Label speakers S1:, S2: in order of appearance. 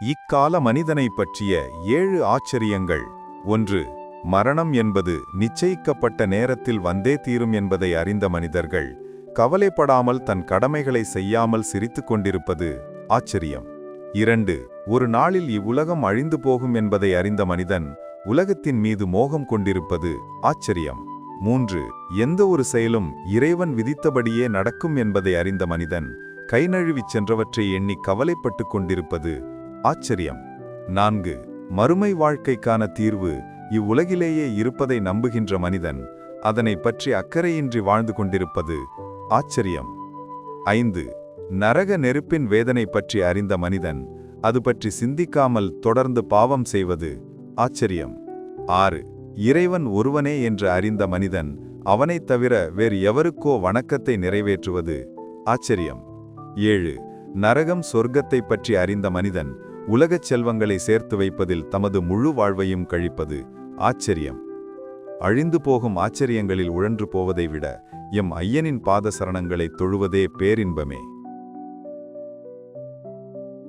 S1: இக்கால மனிதனைப் பற்றிய ஏழு ஆச்சரியங்கள். ஒன்று மரணம் என்பது நிச்சயிக்கப்பட்ட நேரத்தில் வந்தே தீரும் என்பதை அறிந்த மனிதர்கள் கவலைப்படாமல் தன் கடமைகளை செய்யாமல் சிரித்துக் கொண்டிருப்பது ஆச்சரியம். இரண்டு ஒரு நாளில் இவ்வுலகம் அழிந்து போகும் என்பதை அறிந்த மனிதன் உலகத்தின் மீது மோகம் கொண்டிருப்பது ஆச்சரியம். மூன்று எந்த ஒரு செயலும் இறைவன் விதித்தபடியே நடக்கும் என்பதை அறிந்த மனிதன் கைநழுவிச் சென்றவற்றை எண்ணி கவலைப்பட்டு கொண்டிருப்பது ஆச்சரியம். நான்கு மறுமை வாழ்க்கைக்கான தீர்வு இவ்வுலகிலேயே இருப்பதை நம்புகின்ற மனிதன் அதனை பற்றி அக்கறையின்றி வாழ்ந்து கொண்டிருப்பது ஆச்சரியம். ஐந்து நரக நெருப்பின் வேதனை பற்றி அறிந்த மனிதன் அது பற்றி சிந்திக்காமல் தொடர்ந்து பாவம் செய்வது ஆச்சரியம். ஆறு இறைவன் ஒருவனே என்று அறிந்த மனிதன் அவனைத் தவிர வேறு எவருக்கோ வணக்கத்தை நிறைவேற்றுவது ஆச்சரியம். ஏழு நரகம் சொர்க்கத்தை பற்றி அறிந்த மனிதன் உலகச் செல்வங்களை சேர்த்து வைப்பதில் தமது முழு வாழ்வையும் கழிப்பது ஆச்சரியம். அழிந்து போகும் ஆச்சரியங்களில் உழன்று போவதை விட எம் ஐயனின் பாத சரணங்களைத் தொழுவதே பேரின்பமே.